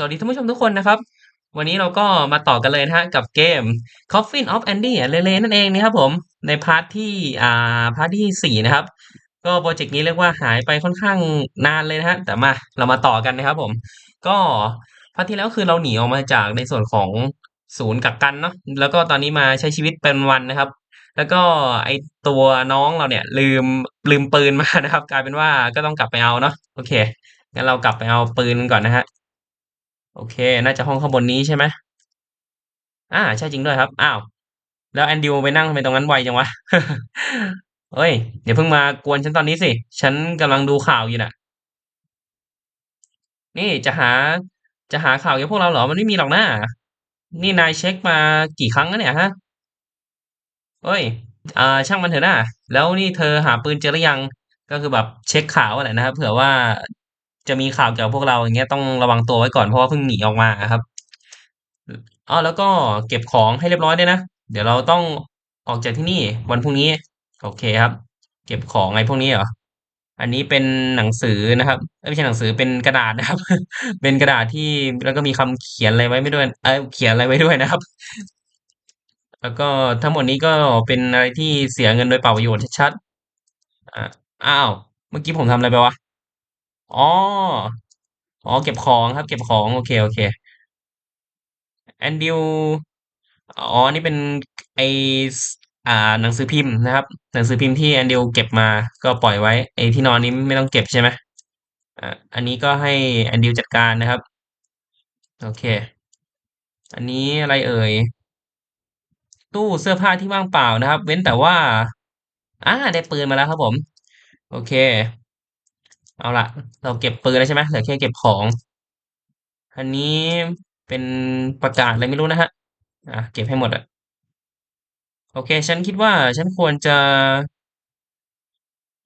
สวัสดีท่านผู้ชมทุกคนนะครับ วันนี้เราก็มาต่อกันเลยนะฮะกับเกม Coffin of Andy เลเลนั่นเองนะครับผมในพาร์ทที่อ่าพาร์ทที่สี่นะครับ ก็โปรเจกต์นี้เรียกว่าหายไปค่อนข้างนานเลยนะฮะแต่มาเรามาต่อกันนะครับผม ก็พาร์ทที่แล้วคือเราหนีออกมาจากในส่วนของศูนย์กักกันเนาะแล้วก็ตอนนี้มาใช้ชีวิตเป็นวันนะครับ แล้วก็ไอตัวน้องเราเนี่ย ลืมลืมปืนมานะครับ กลายเป็นว่าก็ต้องกลับไปเอาเนาะโอเคงั้นเรากลับไปเอาปืนก่อนนะฮะ โอเค น่าจะห้องข้างบนนี้ใช่ไหมอาใช่จริงด้วยครับ อ้าว แล้วแอนดิวไปนั่งทำไมตรงนั้นไวจังวะ เฮ้ยอย่าเพิ่งมากวนฉันตอนนี้สิ ฉันกำลังดูข่าวอยู่น่ะ นี่จะหา จะหาข่าวเกี่ยวกับพวกเราเหรอ มันไม่มีหรอกนะนี่นายเช็คมากี่ครั้งแล้วเนี่ยฮะ เฮ้ย อ่า ช่างมันเถอะนะแล้วนี่เธอหาปืนเจอหรือยัง ก็คือแบบเช็คข่าวอะแหละนะครับ เผื่อว่า จะมีข่าวเกี่ยวกับพวกเราอย่างเงี้ยต้องระวังตัวไว้ก่อนเพราะว่าเพิ่งหนีออกมาครับอ้อแล้วก็เก็บของให้เรียบร้อยด้วยนะ เดี๋ยวเราต้องออกจากที่นี่วันพรุ่งนี้ โอเคครับ เก็บของไอ้พวกนี้เหรออันนี้เป็นหนังสือนะครับไม่ใช่หนังสือเป็นกระดาษนะครับ เป็นกระดาษที่แล้วก็มีคำเขียนอะไรไว้ไม่ด้วย เอ้ยเขียนอะไรไว้ด้วยนะครับ แล้วก็ทั้งหมดนี้ก็เป็นอะไรที่เสียเงินโดยเปล่าประโยชน์ชัดๆอ้าว เมื่อกี้ผมทำอะไรไปวะ อ๋อ อ๋อ เก็บของครับ เก็บของ โอเค โอเค แอนดิว อ๋อ นี่เป็นไอสอ่า หนังสือพิมพ์นะครับ หนังสือพิมพ์ที่แอนดิวเก็บมา ก็ปล่อยไว้ ไอที่นอนนี้ไม่ต้องเก็บใช่ไหมอ่า อันนี้ก็ให้แอนดิวจัดการนะครับ โอเค อันนี้อะไรเอ่ย ตู้เสื้อผ้าที่ว่างเปล่านะครับ เว้นแต่ว่า อ่า ได้ปืนมาแล้วครับผม โอเค เอาละเราเก็บปืนแล้วใช่ไหมเหลือแค่เก็บของอันนี้เป็นประกาศอะไรไม่รู้นะฮะอะเก็บให้หมดอะโอเค ฉันคิดว่าฉันควรจะ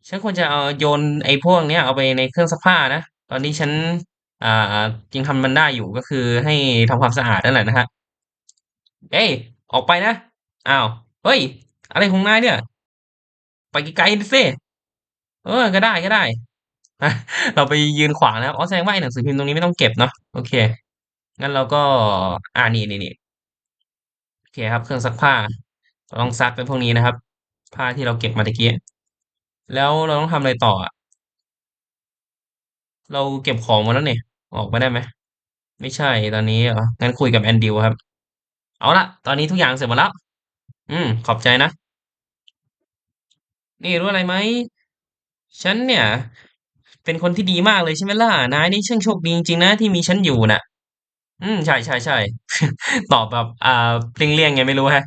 ฉันควรจะเอาโยนไอ้พวกเนี้ยเอาไปในเครื่องซักผ้านะ ตอนนี้ฉัน อ่ายังทำมันได้อยู่ก็คือให้ทำความสะอาดนั่นแหละนะฮะเอ้ยออกไปนะอ้าวเฮ้ย อะไรของนายเนี่ย ไปไกลๆสิเออ ก็ได้ก็ได้ เราไปยืนขวางนะครับอ๋อแสดงว่าไอ้หนังสือพิมพ์ตรงนี้ไม่ต้องเก็บเนาะโอเคงั้นเราก็อ่านี่นี่นี่โอเคครับ เครื่องซักผ้าเราต้องซักเป็นพวกนี้นะครับ ผ้าที่เราเก็บมาตะกี้แล้วเราต้องทำอะไรต่ออะเราเก็บของมาแล้วเนี่ยออกมาได้ไหมไม่ใช่ตอนนี้เหรองั้นคุยกับแอนดิวครับ เอาละตอนนี้ทุกอย่างเสร็จหมดแล้ว อืม ขอบใจนะ นี่รู้อะไรไหม ฉันเนี่ย เป็นคนที่ดีมากเลยใช่ไหมล่ะนายนี่ช่างโชคดีจริงๆนะที่มีฉันอยู่น่ะ อืมใช่ใช่ใช่ ตอบแบบอ่าเลี่ยงๆไงไม่รู้ฮะ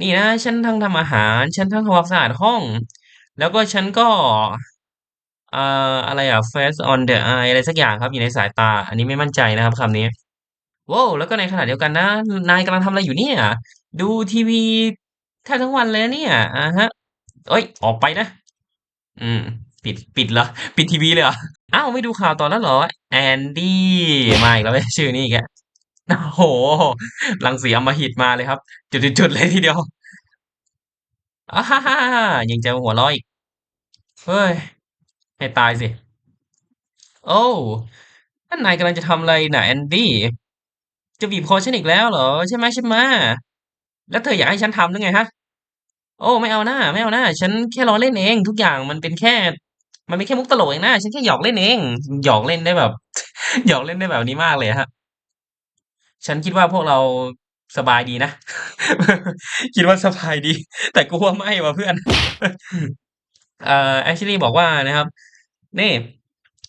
นี่นะฉันทั้งทำอาหาร ฉันทั้งทำความสะอาดห้อง แล้วก็ฉันก็อ่าอะไรอะ face on the eye อะไรสักอย่างครับอยู่ในสายตา อันนี้ไม่มั่นใจนะครับคำนี้โว้วแล้วก็ในขณะเดียวกันนะ นายกำลังทำอะไรอยู่เนี่ย ดูทีวีแทบทั้งวันเลยนะเนี่ยอะฮะเฮ้ย ออกไปนะ อืม ปิดปิดเหรอ ปิดทีวีเลยเหรอ อ้าวไม่ดูข่าวตอนนั้นเหรอ แอนดี้มาอีกแล้วเว้ยชื่อนี้อีกแล้วโอ้โหรังสีอมหิตมาเลยครับ จุดๆเลยทีเดียวอาฮ่าฮ่าฮ่ายังจะหัวราะอีกเฮ้ย ให้ตายสิ โอ้นั่นนายกำลังจะทำอะไรน่ะแอนดี้จะบีบคอฉันอีกแล้วเหรอ ใช่ไหมใช่ไหมแล้วเธออยากให้ฉันทำหรือไงฮะ โอ้ ไม่เอาหน้า ไม่เอาหน้า ฉันแค่ล้อเล่นเอง ทุกอย่างมันเป็นแค่ มันเป็นแค่มุกตลกเองนะฉันแค่หยอกเล่นเอง หยอกเล่นได้แบบ หยอกเล่นได้แบบนี้มากเลยฮะ ฉันคิดว่าพวกเราสบายดีนะ คิดว่าสบายดี แต่กูว่าไม่ว่ะเพื่อน เอ่อ Ashley บอกว่านะครับ นี่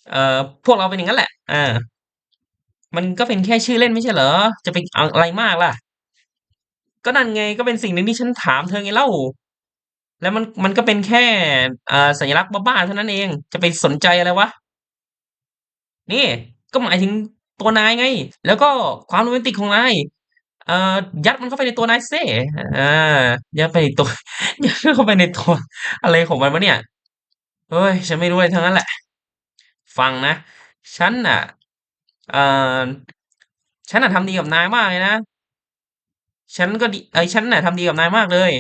เอ่อพวกเราเป็นอย่างนั้นแหละอ่ามันก็เป็นแค่ชื่อเล่นไม่ใช่เหรอ จะไปเอาอะไรมากล่ะ ก็นั่นไงก็เป็นสิ่งหนึ่งที่ฉันถามเธอไงเล่า แล้วมันมันก็เป็นแค่อ่าสัญลักษณ์บ้าๆเท่านั้นเอง จะไปสนใจอะไรวะ นี่ก็หมายถึงตัวนายไง แล้วก็ความโรแมนติกของนายเอ่อยัดมันเข้าไปในตัวนายสิอายัดไปในตัวยัดเข้าไปในตัวอะไรของมันวะเนี่ยเฮ้ยฉันไม่รู้อะไรทั้งนั้นแหละ ฟังนะฉันน่ะเอ่อฉันน่ะทำดีกับนายมากเลยนะฉันก็ดีเอ๊ยฉันน่ะทำดีกับนายมากเลย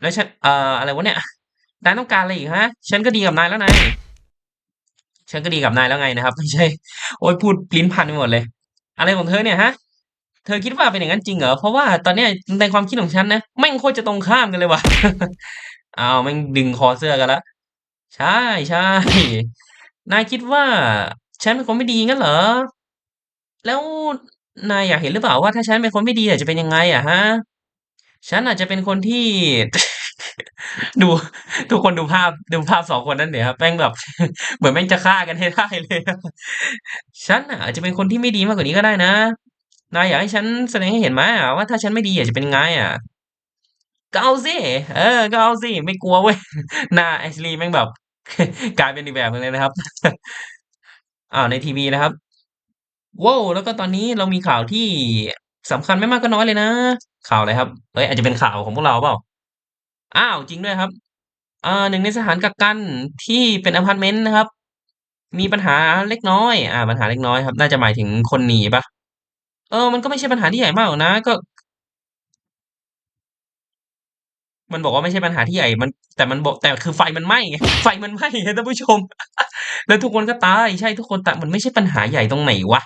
แล้วฉันเอ่ออะไรวะเนี่ยนายต้องการอะไรอีกฮะ ฉันก็ดีกับนายแล้วไงฉันก็ดีกับนายแล้วไงนะครับ ไม่ใช่ โอ๊ยพูดลิ้นพันไปหมดเลย อะไรของเธอเนี่ยฮะ เธอคิดว่าเป็นอย่างนั้นจริงเหรอ เพราะว่าตอนเนี้ยในความคิดของฉันนะแม่งโคตรจะตรงข้ามกันเลยว่ะเอ้าแม่งดึงคอเสื้อกันแล้วใช่ใช่นายคิดว่า ฉันเป็นคนไม่ดีงั้นเหรอ แล้วนายอยากเห็นหรือเปล่าว่าถ้าฉันเป็นคนไม่ดีจะเป็นยังไงอะฮะ ฉันอาจจะเป็นคนที่ ดู ทุกคนดูภาพดูภาพสองคนนั้นเดี๋ยวครับแม่งแบบ เหมือนแม่งจะฆ่ากันให้ได้เลยฉันอะอาจจะเป็นคนที่ไม่ดีมากกว่านี้ก็ได้นะนายอยากให้ฉันแสดงให้เห็นไหมว่าถ้าฉันไม่ดีอะจะเป็นไงอะก็เอาสิเออก็เอาสิไม่กลัวเว้ยหน้าแอชลีย์แม่งแบบ กลายเป็นอีกแบบนึงเลยนะครับอ้าวในทีวีนะครับว้าวแล้วก็ตอนนี้เรามีข่าวที่ สำคัญไม่มากก็น้อยเลยนะ ข่าวอะไรครับเอ้ยอาจจะเป็นข่าวของพวกเราเปล่า อ้าวจริงด้วยครับอ่าหนึ่งในสถานกักกันที่เป็นอพาร์ตเมนต์นะครับ มีปัญหาเล็กน้อย อ่า ปัญหาเล็กน้อยครับ น่าจะหมายถึงคนหนีปล่าเออ มันก็ไม่ใช่ปัญหาที่ใหญ่มากหรอกนะ ก็ มันบอกว่าไม่ใช่ปัญหาที่ใหญ่ มัน แต่มันบอกแต่คือไฟมันไหม้ไงไฟมันไหม้ไงท่านผู้ชม แล้วทุกคนก็ตาย ใช่ทุกคนตายมันไม่ใช่ปัญหาใหญ่ตรงไหนวะ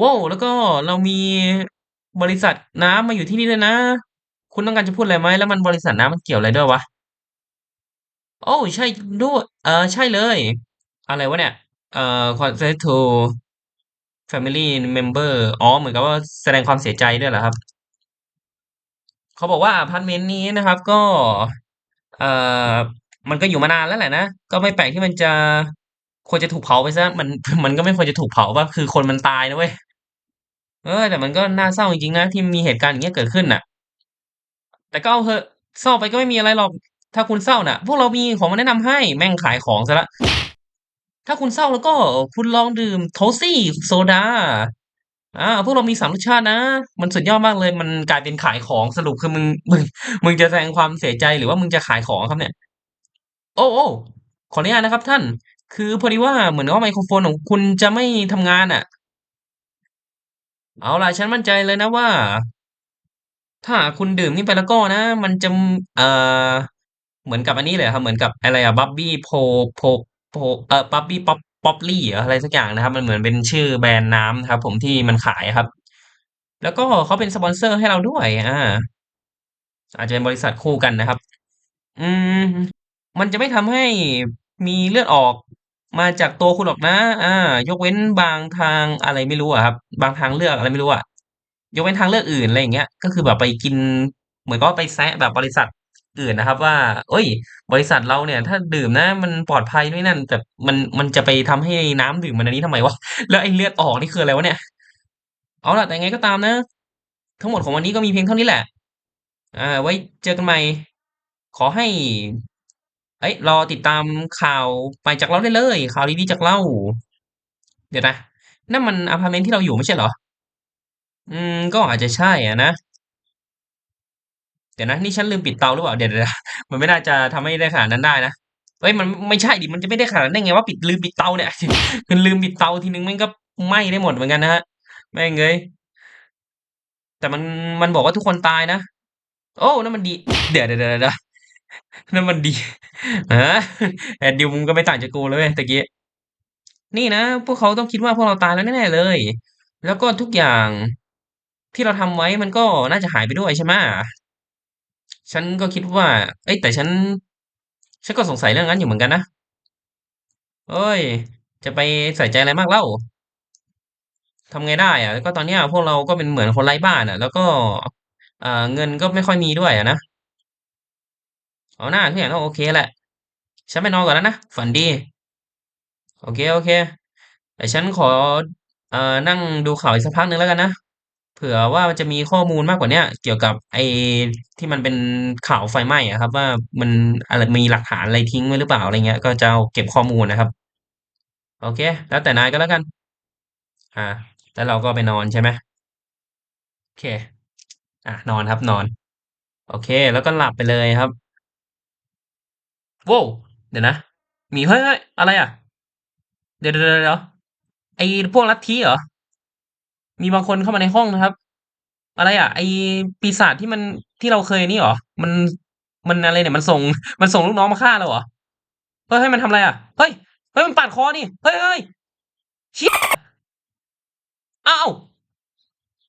ว้าวแล้วก็เรามีบริษัทน้ำมาอยู่ที่นี่ด้วยนะ คุณต้องการจะพูดอะไรไหมแล้วมันบริษัทน้ำมันเกี่ยวอะไรด้วยวะโอ้ใช่ด้วยเออใช่เลย อะไรวะเนี่ยเอ่อ consent to family member อ๋อเหมือนกับว่าแสดงความเสียใจด้วยเหรอครับ เขาบอกว่าอพาร์ตเมนต์นี้นะครับ ก็ เอ่อมันก็อยู่มานานแล้วแหละนะ ก็ไม่แปลกที่มันจะ ควรจะถูกเผาไปซะมันมันก็ไม่ควรจะถูกเผาป่ะคือคนมันตายนะเว้ยเออ แต่มันก็น่าเศร้าจริงๆนะที่มีเหตุการณ์อย่างเงี้ยเกิดขึ้นน่ะ แต่ก็เอาเหอะเศร้าไปก็ไม่มีอะไรหรอกถ้าคุณเศร้าน่ะ พวกเรามีของมาแนะนำให้แม่งขายของซะล้วถ้าคุณเศร้าแล้วก็คุณลองดื่มโทซี่โซดาอ่าพวกเรามีสามรสชาตินะ มันสุดยอดมากเลย มันกลายเป็นขายของสรุปคือมึงมึงมึงจะแสดงความเสียใจหรือว่ามึงจะขายของครับเนี่ย โอ้โอ้ขออนุญาตนะครับท่าน คือพอดีว่าเหมือนว่าไมโครโฟนของคุณจะไม่ทำงานอะเอาล่ะ ฉันมั่นใจเลยนะว่า ถ้าหากคุณดื่มนี่ไปแล้วก็นะ มันจะเอ่อเหมือนกับอันนี้เลยครับเหมือนกับอะไรอะบับบี้โพโพโพเอ่อบับบี้ป๊อปป๊อปลี่อะไรสักอย่างนะครับ มันเหมือนเป็นชื่อแบรนด์น้ำนะครับ ผมที่มันขายครับ แล้วก็เขาเป็นสปอนเซอร์ให้เราด้วยอาอาจจะเป็นบริษัทคู่กันนะครับ อืม มันจะไม่ทำให้มีเลือดออก มาจากตัวคุณหรอกนะ อ่า ยกเว้นบางทางอะไรไม่รู้อะครับ บางทางเลือกอะไรไม่รู้อะยกเว้นทางเลือกอื่นอะไรอย่างเงี้ย ก็คือแบบไปกิน เหมือนกับว่าไปแซะแบบบริษัทอื่นนะครับ ว่าเฮ้ย บริษัทเราเนี่ย ถ้าดื่มนะ มันปลอดภัยนู่นนี่นั่น แต่มันมันจะไปทำให้น้ำดื่มมันอันนี้ทำไมวะแล้วไอ้เลือดออกนี่คืออะไรวะเนี่ย เอาล่ะแต่ไงก็ตามนะ ทั้งหมดของวันนี้ก็มีเพียงเท่านี้แหละ อ่า ไว้เจอกันใหม่ ขอให้ เฮ้ยรอติดตามข่าวใหม่จากเราได้เลย ข่าวดีๆจากเราเดี๋ยวนะนั่นมันอพาร์ตเมนต์ที่เราอยู่ไม่ใช่เหรอ อืม ก็อาจจะใช่อะนะ เดี๋ยวนะ นี่ฉันลืมปิดเตาหรือเปล่า เดี๋ยวเดี๋ยวมันไม่น่าจะทำให้ได้ขนาดนั้นได้นะเฮ้ยมันไม่ใช่ดิมันจะไม่ได้ขนาดนั้นได้ไงว่าปิดลืมปิดเตาเนี่ยคือลืมปิดเตาทีนึงมันก็ไหม้ได้หมดเหมือนกันนะฮะแม่งเอ้ยแต่มันมันบอกว่าทุกคนตายนะ โอ้นั่นมันดี เดี๋ยวเดี๋ยวเดี๋ยว นั่นมันดี ฮะแอดดิวมึงก็ไม่ต่างจากกูเลยเว้ยตะกี้ นี่นะ พวกเขาต้องคิดว่าพวกเราตายแล้วแน่ๆเลย แล้วก็ทุกอย่างที่เราทำไว้มันก็น่าจะหายไปด้วยใช่ไหมฉันก็คิดว่า เอ้ยแต่ฉัน ฉันก็สงสัยเรื่องนั้นอยู่เหมือนกันนะเอ้ย จะไปใส่ใจอะไรมากเล่าทำไงได้อะก็ตอนเนี้ยพวกเราก็เป็นเหมือนคนไร้บ้านอะแล้วก็อ่าเงินก็ไม่ค่อยมีด้วยอะนะ เอาหน้าทุกอย่างก็โอเคแหละ ฉันไปนอนก่อนแล้วนะ ฝันดี โอเคโอเคแต่ฉันขอเอ่อนั่งดูข่าวอีกสักพักหนึ่งแล้วกันนะ เผื่อว่ามันจะมีข้อมูลมากกว่าเนี้ยเกี่ยวกับไอ้ที่มันเป็นข่าวไฟไหม้อะครับ ว่ามันอะไรมีหลักฐานอะไรทิ้งไว้หรือเปล่าอะไรเงี้ย ก็จะเอาเก็บข้อมูลนะครับ โอเค แล้วแต่นายก็แล้วกัน อ่า แล้วเราก็ไปนอนใช่ไหมโอเค อะนอนครับนอน โอเค แล้วก็หลับไปเลยครับ โว้วเดี๋ยวนะมีเฮ้ยเฮ้ยอะไรอะ เดี๋ยวเดี๋ยวเดี๋ยวไอ้พวกลัทธิเหรอ มีบางคนเข้ามาในห้องนะครับ อะไรอะ ไอ้ปีศาจที่มันที่เราเคยนี่เหรอ มันมันอะไรเนี่ยมันส่งมันส่งลูกน้องมาฆ่าเราเหรอ เฮ้ยให้ยมันทำอะไรอะ เฮ้ยเฮ้ยมันปาดคอนี่เฮ้ยเฮ้ยเชี่ย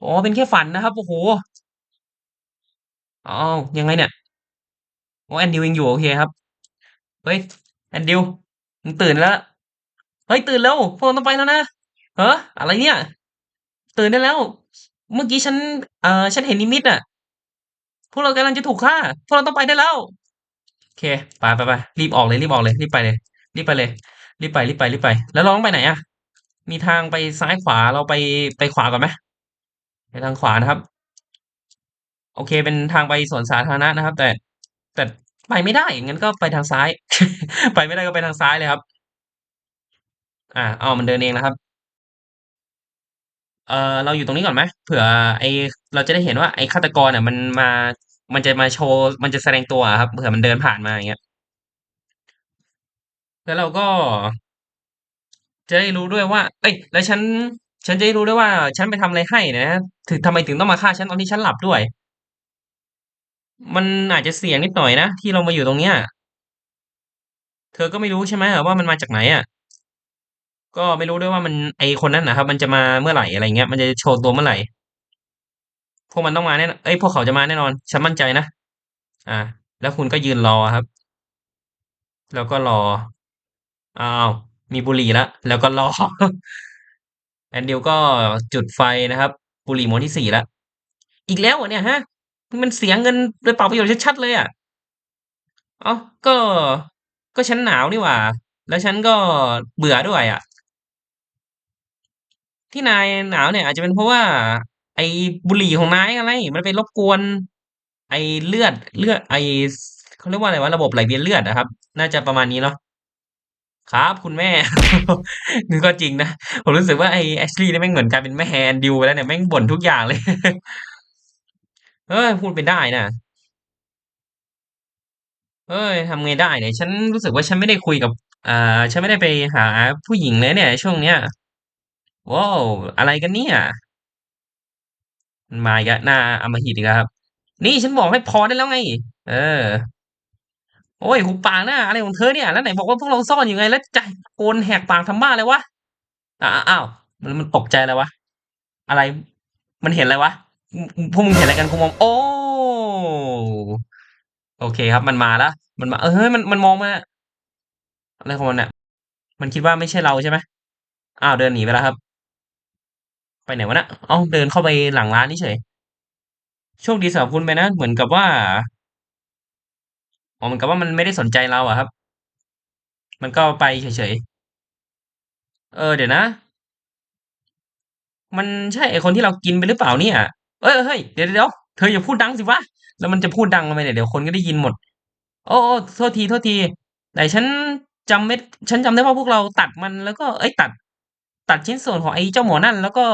อ๋อเป็นแค่ฝันนะครับโอ้โหอ้าวยังไงเนี่ยโอ้แอนดิวยังอยู่โอเคครับ เฮ้ยแอนดิวมึงตื่นแล้ว เฮ้ยตื่นแล้วพวกเราต้องไปแล้วนะเฮ้ออะไรเนี่ย ตื่นได้แล้ว เมื่อกี้ฉันเอ่อฉันเห็นนิมิตอะ พวกเรากำลังจะถูกฆ่า พวกเราต้องไปได้แล้ว โอเคไปไปไปรีบออกเลยรีบออกเลยรีบไปเลยรีบไปเลยรีบไปรีบไปรีบไป แล้วเราต้องไปไหนอะ มีทางไปซ้ายขวาเราไปไปขวาก่อนไหมไปทางขวานะครับ โอเค เป็นทางไปสวนสาธารณะนะครับ แต่แต่ ไปไม่ได้ งั้นก็ไปทางซ้าย ไปไม่ได้ก็ไปทางซ้ายเลยครับ อ่าอ้ามันเดินเองแล้วครับ เออเราอยู่ตรงนี้ก่อนไหมเผื่อ ไอเราจะได้เห็นว่าไอฆาตกรอะมันมา มันจะมาโชว์ มันจะแสดงตัวครับ เผื่อมันเดินผ่านมาอย่างเงี้ย แล้วเราก็ จะได้รู้ด้วยว่า เอ้ย แล้วฉัน ฉันจะได้รู้ด้วยว่า ฉันไปทำอะไรให้นะถึงทำไมถึงต้องมาฆ่าฉันตอนที่ฉันหลับด้วย มันอาจจะเสี่ยงนิดหน่อยนะที่เรามาอยู่ตรงเนี้ย เธอก็ไม่รู้ใช่ไหมว่ามันมาจากไหนอะ ก็ไม่รู้ด้วยว่ามันไอคนนั้นนะครับ มันจะมาเมื่อไหร่อะไรเงี้ย มันจะโชว์ตัวเมื่อไหร่ พวกมันต้องมาแน่นอนเอ้ยพวกเขาจะมาแน่นอนฉันมั่นใจนะ อ่า แล้วคุณก็ยืนรอครับ แล้วก็รอ อ้าว มีบุหรี่แล้วแล้วก็รอ แอนดิวก็จุดไฟนะครับ บุหรี่มวนที่สี่แล้วอีกแล้วเหรอเนี่ยฮะ มันเสียเงินโดยเปล่าประโยชน์ชัดๆเลยอะเอ้าก็ ก็ฉันหนาวนี่หว่า แล้วฉันก็เบื่อด้วยอะ ที่นายหนาวเนี่ย อาจจะเป็นเพราะว่า ไอ้บุหรี่ของนายอะไร มันไปรบกวน ไอ้เลือดเลือด ไอ้เขาเรียกว่าอะไรวะระบบไหลเวียนเลือดนะครับ น่าจะประมาณนี้เนาะครับคุณแม่นี่ก็จริงนะ ผมรู้สึกว่าไอ้แอชลีย์นี่แม่งเหมือนกลายเป็นแม่แฮนดิวไปแล้วเนี่ยแม่งบ่นทุกอย่างเลย เอ้ยพูดไปได้นะเอ้ยทำไงได้เนี่ย ฉันรู้สึกว่าฉันไม่ได้คุยกับ อ่า ฉันไม่ได้ไปหาผู้หญิงเลยเนี่ย ช่วงเนี้ยว้าวอะไรกันเนี่ยมันมาอีกแล้วหน้าอำมหิตอีกแล้วครับ นี่ฉันบอกให้พอได้แล้วไง เออ โอ้ยหุบปากหน้าอะไรของเธอเนี่ยแล้วไหนบอกว่าพวกเราซ่อนอยู่ไง แล้วใจโกนแหกปากทำบ้าเลยวะอ่าอ้าวมันมันตกใจอะไรวะอะไร มันเห็นอะไรวะ พวกมึงเห็นอะไรกันกูมอง โอ้ โอเคครับ มันมาแล้วมันมา เออเฮ้ยมันมันมองมาอะไรของมันเนี่ยมันคิดว่าไม่ใช่เราใช่ไหมอ้าวเดินหนีไปแล้วครับ ไปไหนวะนะเอ้าเดินเข้าไปหลังร้านนี่เฉยโชคดีสำหรับคุณไปนะเหมือนกับว่าอ๋อเหมือนกับว่ามันไม่ได้สนใจเราอะครับ มันก็ไปเฉยๆเออเดี๋ยวนะ มันใช่ไอคนที่เรากินไปหรือเปล่าเนี่ย เอ้ยเฮ้ยเดี๋ยวเดี๋ยวเธออย่าพูดดังสิวะแล้วมันจะพูดดังทำไมเนี่ยเดี๋ยวคนก็ได้ยินหมด โอ้โอ้โทษทีโทษทีแต่ฉันจำไม่ฉันจำได้ว่าพวกเราตัดมันแล้วก็เอ้ยตัด ตัดชิ้นส่วนของไอ้เจ้าหมอนั่น แล้วก็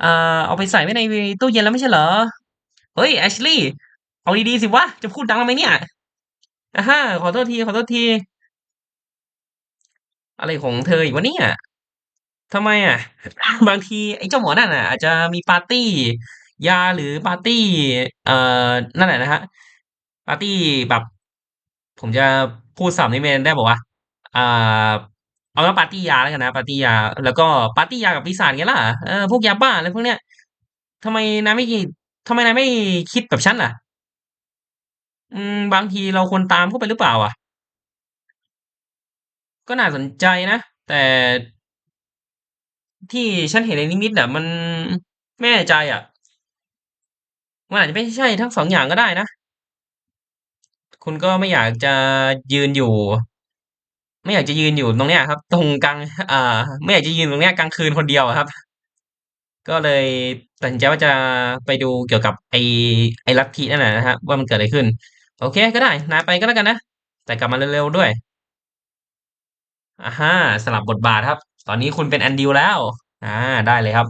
อ่าเอาไปใส่ไว้ในตู้เย็นแล้วไม่ใช่เหรอเฮ้ยแอชลีย์เอาดีๆสิวะจะพูดดังทำไมเนี่ยอ่าฮะขอโทษทีขอโทษที อะไรของเธออีกวะเนี่ย ทำไมอะ บางทีไอ้เจ้าหมอนั่นน่ะ อาจจะมีปาร์ตี้ ยาหรือปาร์ตี้ เอ่อนั่นแหละนะครับปาร์ตี้แบบ ผมจะพูดศัพท์นี้ไม่ได้บอกว่าอ่าเอาว่าปาร์ตี้ยาแล้วกันนะปาร์ตี้ยา แล้วก็ปาร์ตี้ยากับปีศาจไงล่ะเออพวกยาบ้าอะไรพวกเนี้ยทำไมนายไม่ทำไมนายไม่คิดแบบฉันล่ะ อืม บางทีเราควรตามเข้าไปหรือเปล่า อะ ก็น่าสนใจนะแต่ ที่ฉันเห็นในนิมิตอะมันไม่แน่ใจอะ มันอาจจะไม่ใช่ทั้งสองอย่างก็ได้นะ คุณก็ไม่อยากจะยืนอยู่ ไม่อยากจะยืนอยู่ตรงเนี้ยครับ ตรงกลางอ่า ไม่อยากจะยืนตรงเนี้ยกลางคืนคนเดียวอะครับ ก็เลยตัดสินใจว่าจะไปดูเกี่ยวกับไอไอลัทธินั่นแหละนะครับว่ามันเกิดอะไรขึ้น โอเคก็ได้นายไปก็แล้วกันนะแต่กลับมาเร็วๆด้วยอะฮะสลับบทบาทครับ ตอนนี้คุณเป็นแอนดิวแล้วอาได้เลยครับ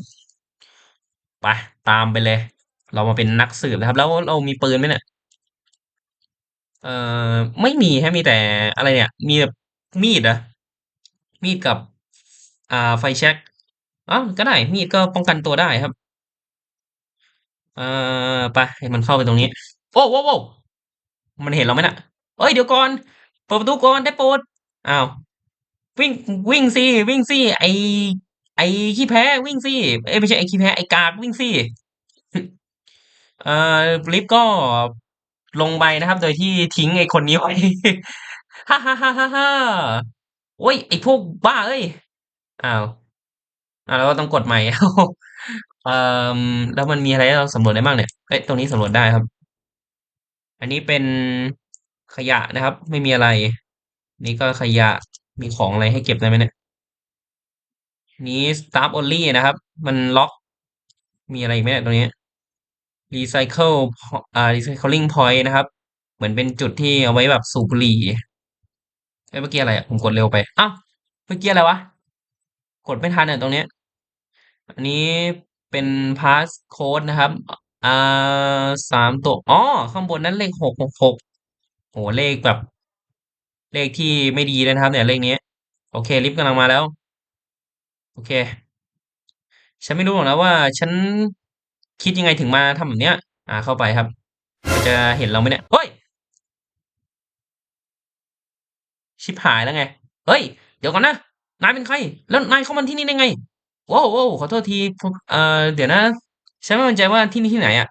ไป ตามไปเลย เรามาเป็นนักสืบนะครับ แล้วเรามีปืนไหมเนี่ย เอ่อ ไม่มีฮะ มีแต่อะไรเนี่ย มีแบบมีดอะมีดกับ อ่า ไฟแช็กอ้าวก็ได้ มีดก็ป้องกันตัวได้ครับ เอ่อ ไปให้มันเข้าไปตรงนี้ โอ้โว้โวมันเห็นเราไหมน่ะเอ้ย เดี๋ยวก่อน เปิดประตูก่อน ได้โปรด อ้าว วิ่งวิ่งสิวิ่งสิไอไอขี้แพ้วิ่งสิเอ้ยไม่ใช่ไอขี้แพ้ไอกากวิ่งสิเอ่อลิฟก็ลงไปนะครับ โดยที่ทิ้งไอคนนี้ไว้ฮ่าฮ่าฮ่าฮ่าฮ่าโอ้ยไอพวกบ้าเอ้ยอ้าวอ้าวแล้วก็ต้องกดใหม่เอ่อแล้วมันมีอะไรเราสำรวจได้บ้างเนี่ยเอ้ยตรงนี้สำรวจได้ครับ อันนี้เป็นขยะนะครับ ไม่มีอะไร นี่ก็ขยะ มีของอะไรให้เก็บได้ไหมเนี่ย นี้ staff only นะครับ มันล็อก มีอะไรอีกไหมเนี่ยตรงนี้ recycle อ่า recycling point นะครับ เหมือนเป็นจุดที่เอาไว้แบบสูบบุหรี่เอ้เมื่อกี้อะไรอะผมกดเร็วไปอ้าวเมื่อกี้อะไรวะ กดไม่ทันเนี่ยตรงนี้ อันนี้เป็น pass code นะครับ อ่าสามตัว อ๋อ ข้างบนนั้นเลขหกหกหกโหเลขแบบ เลขที่ไม่ดีเลยนะครับ เนี่ยเลขนี้ โอเค ลิฟต์กำลังมาแล้ว โอเค ฉันไม่รู้หรอกนะว่า ฉันคิดยังไงถึงมาทำแบบเนี้ย อ่า เข้าไปครับมันจะเห็นเราไหมเนี่ยเฮ้ยชิบหายแล้วไง เฮ้ย เดี๋ยวก่อนนะ นายเป็นใคร แล้วนายเข้ามาที่นี่ได้ไงว้าวว้าวขอโทษทีผมเอ่อเดี๋ยวนะ ฉันไม่มั่นใจว่าที่นี่ที่ไหนอะ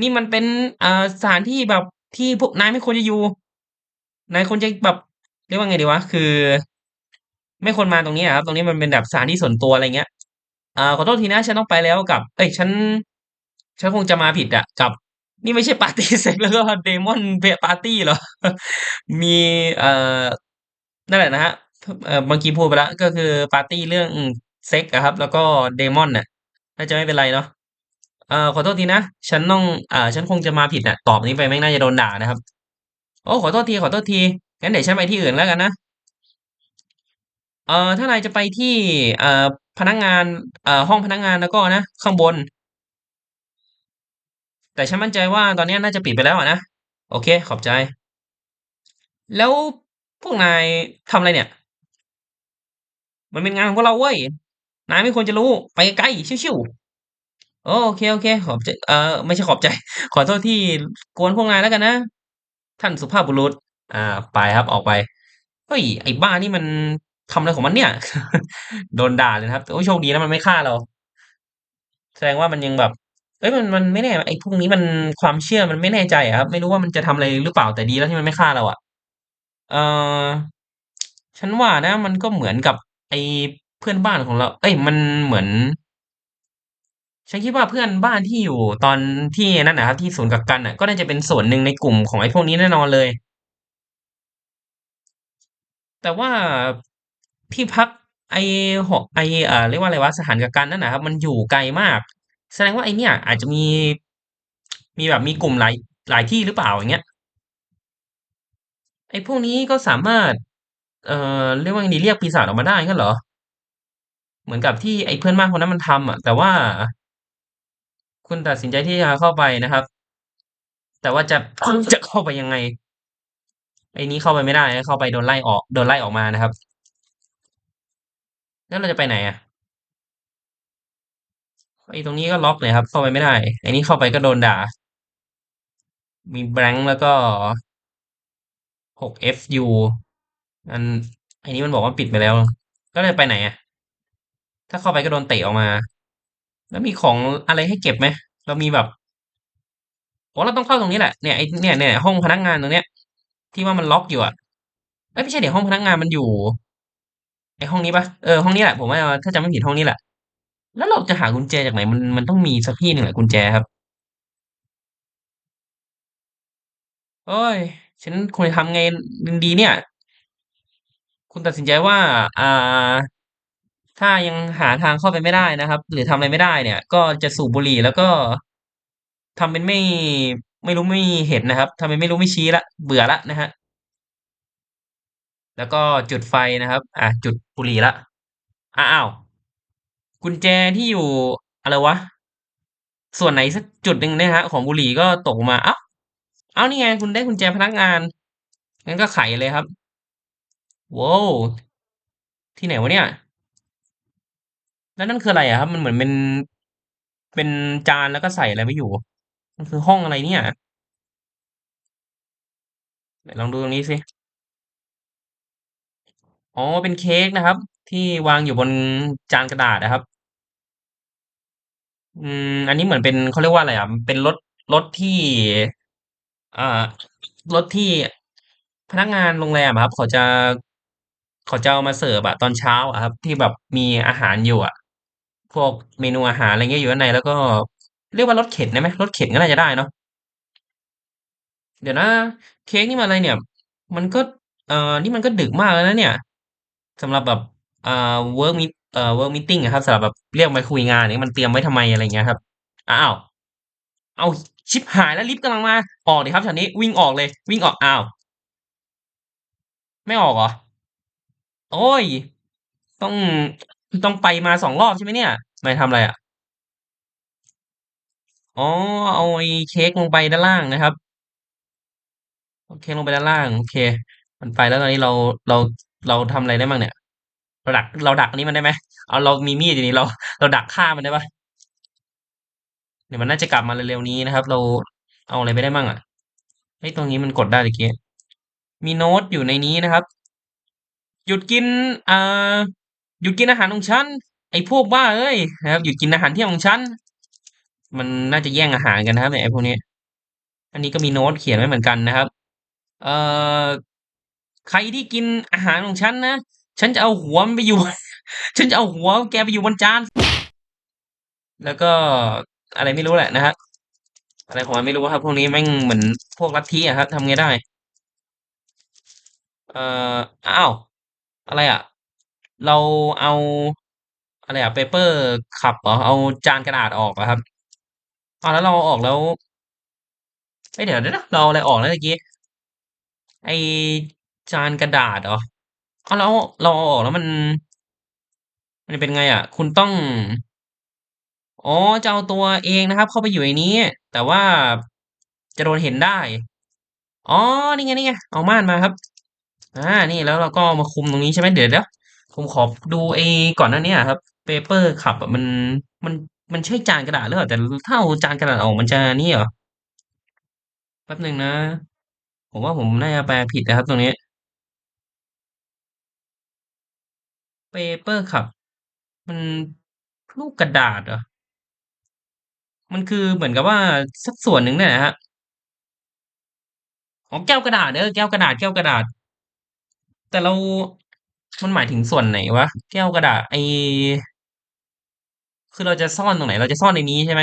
นี่มันเป็นเอ่อสถานที่แบบที่พวกนายไม่ควรจะอยู่ นายควรจะแบบเรียกว่าไงดีวะ คือ ไม่ควรมาตรงนี้ครับ ตรงนี้มันเป็นแบบสถานที่ส่วนตัวอะไรเงี้ยอ่าขอโทษทีนะฉันต้องไปแล้วกับ เอ้ยฉัน ฉันคงจะมาผิดอะกับ นี่ไม่ใช่ปาร์ตี้เซ็กแล้วก็เดมอนเบปาร์ตี้เหรอ มีเอ่อนั่นแหละนะฮะเอ่อเมื่อกี้พูดไปแล้วก็คือปาร์ตี้เรื่องเซ็กอะครับ แล้วก็เดมอนน่ะน่าจะไม่เป็นไรเนาะเอ่อขอโทษทีนะ ฉันต้องอ่าฉันคงจะมาผิดน่ะ ตอบนี้ไปแม่งน่าจะโดนด่านะครับ โอ้ขอโทษทีขอโทษทีงั้นเดี๋ยวฉันไปที่อื่นแล้วกันนะเอ่อถ้านายจะไปที่เอ่อพนักงานเอ่อห้องพนักงานแล้วก็นะ ข้างบน แต่ฉันมั่นใจว่าตอนนี้น่าจะปิดไปแล้วนะโอเค ขอบใจ แล้วพวกนายทำอะไรเนี่ย มันเป็นงานของพวกเราเว้ยนายไม่ควรจะรู้ไปไกลชิวๆโอเคโอเค ขอบใจเอ่อไม่ใช่ขอบใจ ขอโทษที่กวนพวกนายแล้วกันนะ ท่านสุภาพบุรุษ อ่า ไปครับออกไป เฮ้ย ไอ้บ้านี่มันทำอะไรของมันเนี่ย โดนด่าเลยนะครับโอ้โชคดีนะมันไม่ฆ่าเรา แสดงว่ามันยังแบบเอ้ยมันมันไม่แน่ไอ้พวกนี้มันความเชื่อมันไม่แน่ใจครับ ไม่รู้ว่ามันจะทำอะไรหรือเปล่าแต่ดีแล้วที่มันไม่ฆ่าเราอะเออฉันว่านะ มันก็เหมือนกับ ไอ้เพื่อนบ้านของเรา เอ้ยมันเหมือน ฉันคิดว่าเพื่อนบ้านที่อยู่ตอนที่นั่นนะครับที่ศูนย์กักกันน่ะ ก็น่าจะเป็นส่วนหนึ่งในกลุ่มของไอ้พวกนี้แน่นอนเลย แต่ว่าที่พักไอ้หอไอ้อ่าเรียกว่าอะไรวะสถานกักกันนั่นนะครับมันอยู่ไกลมาก แสดงว่าไอ้เนี่ย อาจจะมี มีแบบมีกลุ่มหลายหลายที่หรือเปล่าอย่างเงี้ยไอ้พวกนี้ก็สามารถ เอ่อเรียกว่าไงดีเรียกปีศาจออกมาได้งั้นเหรอ เหมือนกับที่ไอ้เพื่อนบ้านคนนั้นมันทำอะ แต่ว่า คุณตัดสินใจที่จะเข้าไปนะครับ แต่ว่าจะจะเข้าไปยังไงไอ้นี้เข้าไปไม่ได้เข้าไปโดนไล่ออกโดนไล่ออกมานะครับ แล้วเราจะไปไหนอะไอ้ตรงนี้ก็ล็อกเลยครับ เข้าไปไม่ได้ไอ้นี้เข้าไปก็โดนด่า มีแบงค์แล้วก็ 6FU อันไอ้นี้มันบอกว่าปิดไปแล้ว ก็เลยไปไหนอะ ถ้าเข้าไปก็โดนเตะออกมา แล้วมีของอะไรให้เก็บไหมเรามีแบบโอ้เราต้องเข้าตรงนี้แหละเนี่ยไอเนี่ยเนี่ยห้องพนักงานตรงเนี้ย ที่ว่ามันล็อกอยู่อะเอ้ยไม่ใช่เดี๋ยวห้องพนักงานมันอยู่ไอห้องนี้ปะเออห้องนี้แหละผมว่าถ้าจำไม่ผิดห้องนี้แหละแล้วเราจะหากุญแจจากไหนมันมันต้องมีสักที่หนึ่งแหละกุญแจครับโอ้ย ฉันควรทำไงดีเนี่ย คุณตัดสินใจว่า อ่า ถ้ายังหาทางเข้าไปไม่ได้นะครับ หรือทำอะไรไม่ได้เนี่ย ก็จะสูบบุหรี่แล้วก็ทำเป็นไม่ไม่รู้ไม่เห็นนะครับทำเป็นไม่รู้ไม่ชี้ละเบื่อละนะฮะแล้วก็จุดไฟนะครับ อะจุดบุหรี่ละอ้าวกุญแจที่อยู่อะไรวะส่วนไหนสักจุดหนึ่งเนะฮะของบุหรี่ก็ตกมาเอ้าเอ้านี่ไงคุณได้กุญแจพนักงานงั้นก็ไขเลยครับว้าวที่ไหนวะเนี่ย แล้วนั่นคืออะไรอะครับ มันเหมือนเป็น เป็นจานแล้วก็ใส่อะไรไว้อยู่ มันคือห้องอะไรเนี่ยไหนลองดูตรงนี้สิ อ๋อ เป็นเค้กนะครับ ที่วางอยู่บนจานกระดาษนะครับ อืม อันนี้เหมือนเป็นเขาเรียกว่าอะไรอะเป็นรถรถที่ อ่ารถที่พนักงานโรงแรมอะครับ เขาจะเขาจะเอามาเสิร์ฟอะตอนเช้าอะครับ ที่แบบมีอาหารอยู่อะ วกเมนูอาหารอะไรเงี้ยอยู่ข้างในแล้วก็เรียกว่ารถเข็นได้ไหมรถเข็นก็น่าจะได้เนาะเดี๋ยวนะ เค้กนี่มันอะไรเนี่ย มันก็เอ่อนี่มันก็ดึกมากแล้วนะเนี่ยสำหรับแบบเอ่าเวิร์กมิเอ่อเวิร์กมีตติ้งอะครับสำหรับแบบเรียกมาคุยงานเนี่ยมันเตรียมไว้ทำไมอะไรเงี้ยครับอ้าวเอาชิบหายแล้วลิฟต์กำลังมาออกดิครับช็อตนี้วิ่งออกเลย วิ่งออกอ้าวไม่ออกเหรอโอ้ย ต้องต้องไปมาสองรอบใช่ไหมเนี่ย ไม่ทำอะไรอะ อ๋อ เอาไอ้เค้กลงไปด้านล่างนะครับเอเค้กลงไปด้านล่าง โอเค มันไปแล้วตอนนี้เราเราเราทำอะไรได้บ้างเนี่ยเราดักเราดักอันนี้มันได้ไหมเอาเรามีมีดอยู่นี่เรา เราดักฆ่ามันได้ปะเดี๋ยวมันน่าจะกลับมาเร็วๆนี้นะครับ เราเอาอะไรไปได้บ้างอะเฮ้ตรงนี้มันกดได้ตะกี้มีโน้ตอยู่ในนี้นะครับ หยุดกินอ่าหยุดกินอาหารของฉัน ไอ้พวกบ้าเอ้ยนะครับหยุดกินอาหารเที่ยงของฉันมันน่าจะแย่งอาหารกันนะครับไอ้พวกนี้ อันนี้ก็มีโน้ตเขียนไว้เหมือนกันนะครับ เอ่อใครที่กินอาหารของฉันนะฉันจะเอาหัวมันไปอยู่ ฉันจะเอาหัวแกไปอยู่บนจาน แล้วก็อะไรไม่รู้แหละนะครับอะไรของมันไม่รู้ครับ พวกนี้แม่งเหมือนพวกลัทธิอะครับทำไงได้ เอ่ออ้าวอะไรอะเราเอา อะไรอะเปเปอร์คัพเหรอเอาจานกระดาษออกเหรอครับอ้าวแล้วเราออกแล้วเอ้ยเดี๋ยวนะเราอะไรออกแล้วเมื่อกี้ไอจานกระดาษเหรออ้าแล้วเราออกแล้วมัน มันเป็นไงอะคุณต้องอ๋อจะเอาตัวเองนะครับ เข้าไปอยู่ในนี้ แต่ว่าจะโดนเห็นได้ อ๋อนี่ไงนี่ไงเอาม่านมาครับอานี่แล้วเราก็มาคุมตรงนี้ใช่ไหมเดี๋ยวเดี๋ยวผมขอดูไอ้ก่อนหน้านี้ครับ Paper Cup อะมันมันมันใช่จานกระดาษหรือเปล่าแต่ถ้าเอาจานกระดาษออกมันจะนี่เหรอแป๊บหนึ่งนะ ผมว่าผมน่าจะแปลผิดนะครับตรงนี้ Paper Cup มันลูกกระดาษเหรอมันคือเหมือนกับว่าสักส่วนหนึ่งเนี่ยนะฮะอ๋อแก้วกระดาษเออแก้วกระดาษแก้วกระดาษ แต่เรา มันหมายถึงส่วนไหนวะ แก้วกระดาษไอ คือเราจะซ่อนตรงไหน เราจะซ่อนในนี้ใช่ไหม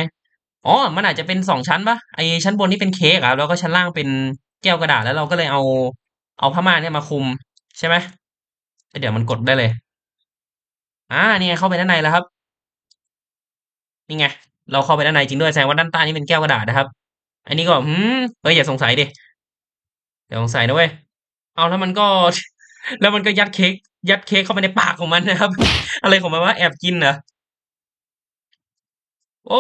อ๋อ มันอาจจะเป็นสองชั้นปะไอชั้นบนนี่เป็นเค้กอะแล้วก็ชั้นล่างเป็นแก้วกระดาษแล้วเราก็เลยเอา เอาผ้าม่านเนี่ยมาคุมใช่ไหมเดี๋ยวมันกดได้เลยอ่านี่ไงเข้าไปด้านในแล้วครับ นี่ไง เราเข้าไปด้านในจริงด้วยแสดงว่าด้านใต้นี่เป็นแก้วกระดาษนะครับ อันนี้ก็ หืมเอ้ยอย่าสงสัยดิอย่าสงสัยนะเว้ยเอาแล้วมันก็ แล้วมันก็ยัดเค้กยัดเค้กเข้าไปในปากของมันนะครับ อะไรของมันว่าแอบกินเหรอ โอ้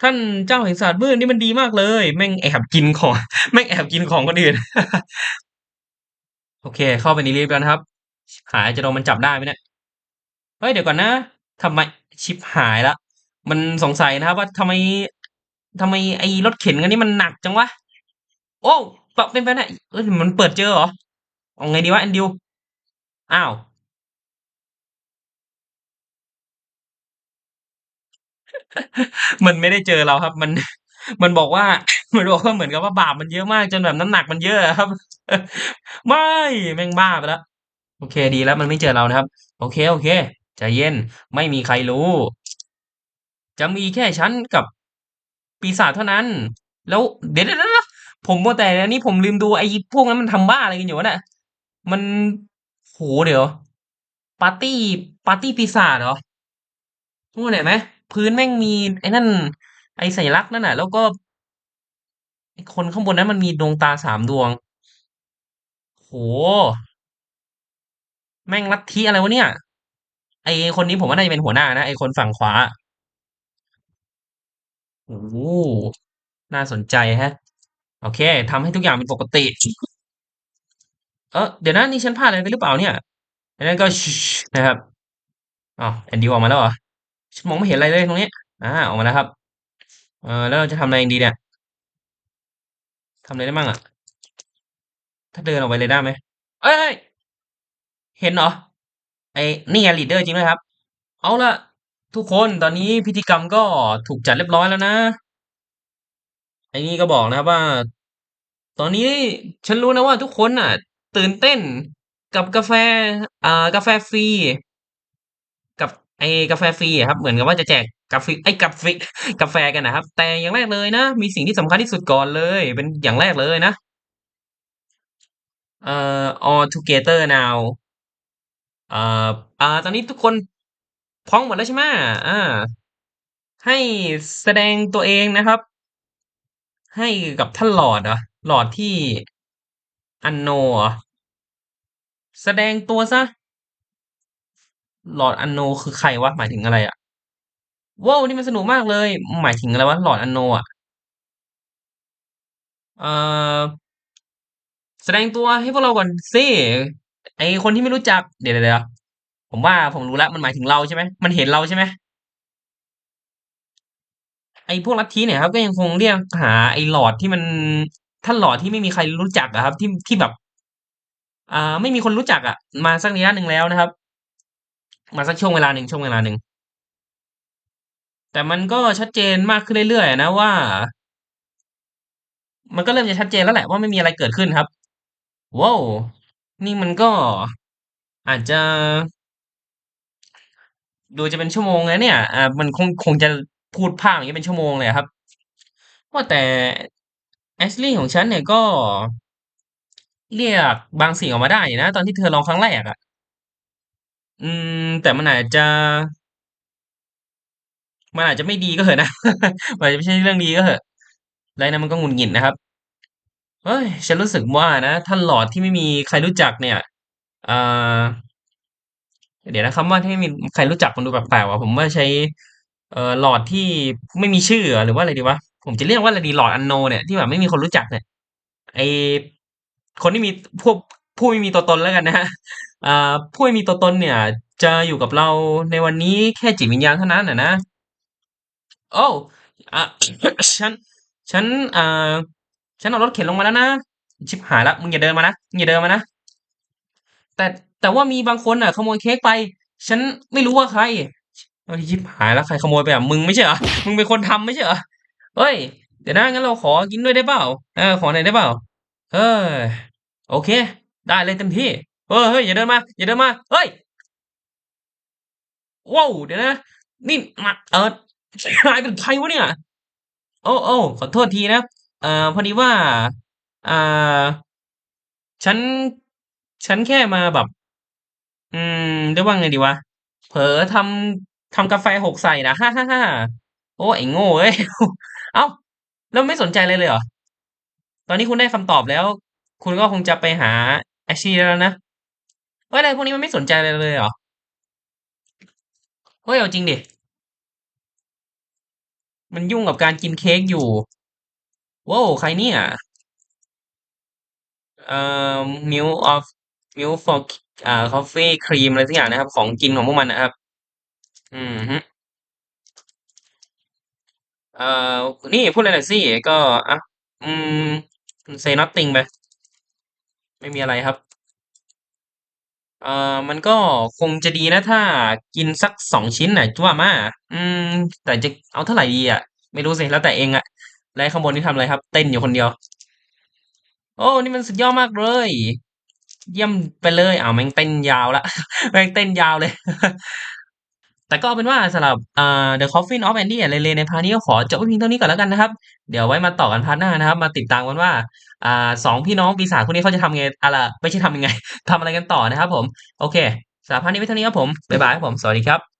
ท่านเจ้าแห่งศาสตร์มืดนี่มันดีมากเลย แม่งแอบกินของ แม่งแอบกินของคนอื่น โอเค เข้าไปในลิฟต์แล้วนครับ หายจะโดนมันจับได้ไหมเนี่ย เฮ้ย เดี๋ยวก่อนนะทำไมชิบหายล้วมันสงสัยนะครับว่าทำไมทำไมไอ้รถเข็นคันนี้มันหนักจังวะ โอ้ปรับเป็นไปได้เอ้ยมันเปิดเจอเหรอ เอาไงดีวะแอนดิว อ้าว มันไม่ได้เจอเราครับ มัน มันบอกว่า มันบอกว่าเหมือนกับว่าบาปมันเยอะมาก จนแบบน้ำหนักมันเยอะอะครับ ไม่ แม่งบ้าไปแล้ว โอเคดีแล้ว มันไม่เจอเรานะครับ โอเค โอเคใจเย็น ไม่มีใครรู้ จะมีแค่ฉันกับปีศาจเท่านั้น แล้วเดี๋ยวเดี๋ยวเดี๋ยวผมมัวแต่อันนี้ผมลืมดูไอ้พวกนั้นมันทำบ้าอะไรกันอยู่วะเนี่ยมันโหเดี๋ยว ปาร์ตี้ ปาร์ตี้ปีศาจเหรอทุกคนเห็นไหม พื้นแม่งมี ไอ้นั่น ไอ้สัญลักษณ์นั่นน่ะ แล้วก็ไอ้คนข้างบนนั้นมันมีดวงตาสามดวง โห แม่งลัทธิอะไรวะเนี่ย ไอ้คนนี้ผมว่าน่าจะเป็นหัวหน้านะ ไอ้คนฝั่งขวา โอ้โหน่าสนใจฮะ โอเคทำให้ทุกอย่างเป็นปกติ เออเดี๋ยวนะนี่ฉันพลาดอะไรไปหรือเปล่าเนี่ยอันนั้นก็นะครับอ๋อแอนดิวออกมาแล้วเหรอ มองไม่เห็นอะไรเลยตรงนี้ อ่าออกมาแล้วครับ เออแล้วเราจะทำอะไรดีเนี่ยทำอะไรได้บ้างอะ ถ้าเดินออกไปเลยได้ไหมเอ้ย เห็นเหรอ ไอ้นี่ไงลีดเดอร์จริงด้วยครับ เอาละทุกคนตอนนี้พิธีกรรมก็ถูกจัดเรียบร้อยแล้วนะ ไอ้นี่ก็บอกนะครับว่า ตอนนี้ฉันรู้นะว่าทุกคนน่ะ ตื่นเต้นกับกาแฟ อ่า กาแฟฟรี ไอ้กาแฟฟรีอะครับเหมือนกับว่าจะแจกกาแฟไอ้กาแฟกาแฟกันนะครับ แต่อย่างแรกเลยนะ มีสิ่งที่สำคัญที่สุดก่อนเลย เป็นอย่างแรกเลยนะเอ่อ all together now เอ่ออ่าตอนนี้ทุกคนพร้อมหมดแล้วใช่ไหมอ่า ให้แสดงตัวเองนะครับ ให้กับท่านหลอดเหรอหลอดที่อันโนเหรอแสดงตัวซะ หลอดอันโนคือใครวะหมายถึงอะไรอะว้าวนี่มันสนุกมากเลย หมายถึงอะไรวะหลอดอันโนอะเอ่อแสดงตัวให้พวกเราก่อนสิไอคนที่ไม่รู้จักเดี๋ยวเดี๋ยวผมว่าผมรู้แล้วมันหมายถึงเราใช่ไหมมันเห็นเราใช่ไหมไอพวกลัทธิเนี่ยครับก็ยังคงเรียกหาไอหลอดที่มันท่านหลอดที่ไม่มีใครรู้จักอะครับ ที่ที่แบบ อ่า ไม่มีคนรู้จักอะมาสักระยะหนึ่งแล้วนะครับ มาสักช่วงเวลาหนึ่งช่วงเวลาหนึ่งแต่มันก็ชัดเจนมากขึ้นเรื่อยๆนะว่า มันก็เริ่มจะชัดเจนแล้วแหละว่าไม่มีอะไรเกิดขึ้นครับว้าวนี่มันก็อาจจะ ดูจะเป็นชั่วโมงแล้วเนี่ย อ่า มันคงคงจะพูดพากอย่างนี้เป็นชั่วโมงเลยครับ ว่าแต่แอชลีย์ของฉันเนี่ยก็เรียกบางสิ่งออกมาได้นะ ตอนที่เธอลองครั้งแรกอะ อืม แต่มันอาจจะ มันอาจจะไม่ดีก็เถอะนะ มันอาจจะไม่ใช่เรื่องดีก็เถอะ แล้วนั้นมันก็หงุดหงิดนะครับ เฮ้ย ฉันรู้สึกว่านะ ท่านหลอดที่ไม่มีใครรู้จักเนี่ยอ่าเดี๋ยวนะคำว่าที่ไม่มีใครรู้จักมันดูแปลกๆว่ะผมว่าใช้ เอ่อหลอดที่ไม่มีชื่อหรือว่าอะไรดีวะ ผมจะเรียกว่าอะไรดีหลอดอันโนเนี่ยที่แบบไม่มีคนรู้จักเนี่ยไอคนที่มีพวกผู้ไม่มีตัวตนแล้วกันนะฮะ อ่าผู้ไม่มีตัวตนเนี่ย จะอยู่กับเราในวันนี้แค่จิตวิญญาณเท่านั้นนะนะ โอ้อะฉัน ฉันอ่าฉันเอารถเข็นลงมาแล้วนะ ชิบหายละมึงอย่าเดินมานะมึงอย่าเดินมานะ แต่แต่ว่ามีบางคนอะ ขโมยเค้กไป ฉันไม่รู้ว่าใครเอ้ยชิบหายแล้วใครขโมยไปอะมึงไม่ใช่เหรอมึงเป็นคนทำไม่ใช่เหรอเฮ้ยเดี๋ยวนะงั้นเราขอกินด้วยได้เปล่าเออขอหน่อยได้เปล่าเออโอเค ได้เลยเต็มที่ เออเฮ้ยอย่าเดินมา อย่าเดินมา เฮ้ยว้าวเดี๋ยวนะ นี่มาเออนายเป็นใครวะเนี่ย โอ้โอ้ขอโทษทีนะ เอ่อ พอดีว่า อ่า ฉัน ฉันแค่มาแบบ อืมเรียกว่าไงดีวะ เผลอทำทำกาแฟหกใส่นะฮ่าฮ่าฮ่าโอ้ไอ้โง่เอ้ย เอ้า แล้วไม่สนใจเลยเลยเหรอ ตอนนี้คุณได้คำตอบแล้ว คุณก็คงจะไปหาแอชลี่แล้วนะ ฮ้ยอะไรพวกนี้มันไม่สนใจเลยเลยเหรอ เฮ้ยเอาจริงดิ มันยุ่งกับการกินเค้กอยู่ว้าวใครเนี่ยเอ่อมิลออฟมิลฟอร์อ่าคอฟฟี่ครีมอะไรสักอย่างนะครับ ของกินของพวกมันนะครับ อืมฮึเอ่อนี่พูดอะไรหน่อยสิก็อะอืม say nothing ไป ไม่มีอะไรครับ เอ่อมันก็คงจะดีนะถ้ากินสักสองชิ้นน่ะว่ามา อืม แต่จะเอาเท่าไหร่ดีอะ ไม่รู้สิแล้วแต่เองอะแล้วข้างบนนี่ทำอะไรครับ เต้นอยู่คนเดียว โอ้นี่มันสุดยอดมากเลย เยี่ยมไปเลยอ้าวแม่งเต้นยาวละ แม่งเต้นยาวเลย แต่ก็เอาเป็นว่าสำหรับอ่า The Coffin of Andy อะเลเลในพาร์ทนี้ก็ขอจบไว้เพียงเท่านี้ก่อนแล้วกันนะครับ เดี๋ยวไว้มาต่อกันพาร์ทหน้านะครับ มาติดตามกันว่าอ่าสองพี่น้องปีศาจคนนี้เขาจะทำไงอะไรไม่ใช่ทำยังไงทำอะไรกันต่อนะครับผม โอเคสำหรับพาร์ทนี้ไว้เท่านี้ครับผมบ๊ายบายครับผมสวัสดีครับ